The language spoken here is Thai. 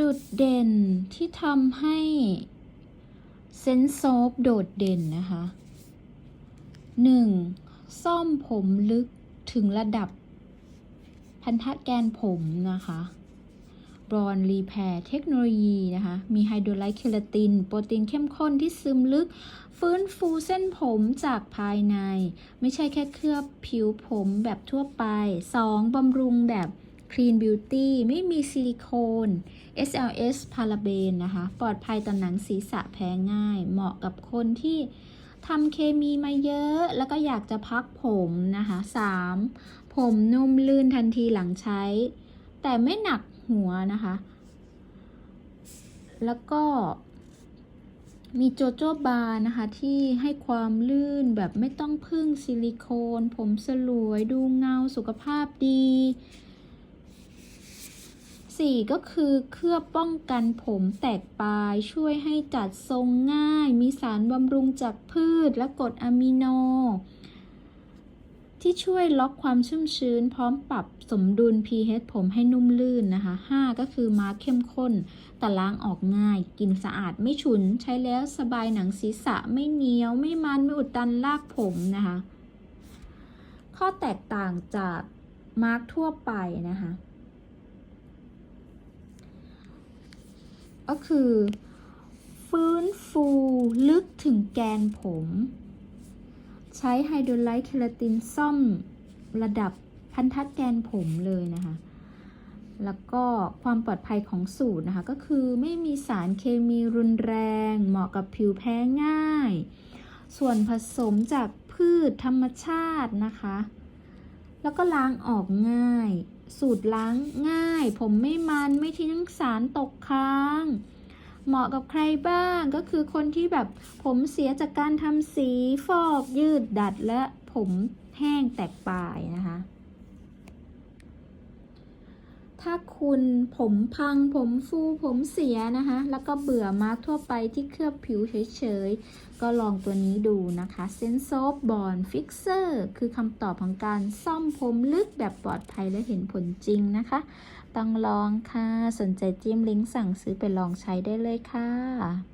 จุดเด่นที่ทำให้เซนโซฟโดดเด่นนะคะ 1. ซ่อมผมลึกถึงระดับ พันธะแกนผมนะคะบรอนรีแพร์เทคโนโลยีนะคะ มีไฮโดรไลท์เคลาติน โปรตีนเข้มข้นที่ซึมลึก ฟื้นฟูเส้นผมจากภายใน ไม่ใช่แค่เคลือบผิวผมแบบทั่วไป 2. บำรุงแบบ Clean Beauty ไม่มีซิลิโคน SLS พาราเบนนะคะ ปลอดภัยต่อนหนังศีรษะแพ้ง่าย เหมาะกับคนที่ทำเคมีมาเยอะ แล้วก็อยากจะพักผมนะคะ 3. ผมนุ่มลื่นทันทีหลังใช้ แต่ไม่หนักหัวนะคะ แล้วก็มีโจโจบาร์นะคะ ที่ให้ความลื่นแบบไม่ต้องพึ่งซิลิโคน ผมสลวยดูเงาสุขภาพดี 4 ก็คือเคลือบป้องกันผมแตกปลาย ช่วยให้จัดทรงง่าย มีสารบำรุงจากพืชและกรดอะมิโน ที่ช่วยล็อกความชุ่มชื้น พร้อมปรับสมดุล pH ผมให้นุ่มลื่นนะคะ 5 ก็คือมาร์คเข้มข้น แต่ล้างออกง่าย กินสะอาดไม่ฉุน ใช้แล้วสบายหนังศีรษะไม่เหนียว ไม่มัน ไม่อุดตันลากผมนะคะ ข้อแตกต่างจากมาร์คทั่วไปนะคะ ก็คือ ฟื้นฟูลึกถึงแกนผม ใช้ไฮโดรไลท์เคลาตินซ่อมระดับพันธะแกนผมเลยนะคะ แล้วก็ความปลอดภัยของสูตรนะคะ ก็คือไม่มีสารเคมีรุนแรง เหมาะกับผิวแพ้ง่าย ส่วนผสมจากพืชธรรมชาตินะคะ แล้วก็ล้างออกง่าย สูตรล้างง่าย ผมไม่มันไม่ทิ้งสารตกค้าง เหมาะกับใครบ้างก็คือคนที่แบบผมเสียจากการทำสีฟอกยืดดัดและผมแห้งแตกปลายนะ คุณผมพัง ผมฟูผมเสียนะคะ แล้วก็เบื่อมาร์กทั่วไปที่เคลือบผิวเฉยๆ ก็ลองตัวนี้ดูนะคะเซนโซฟบอนฟิกเซอร์คือคำตอบของการซ่อมผมลึกแบบปลอดภัยและเห็นผลจริงนะคะ ต้องลองค่ะ สนใจจิ้มลิงก์สั่งซื้อไปลองใช้ได้เลยค่ะ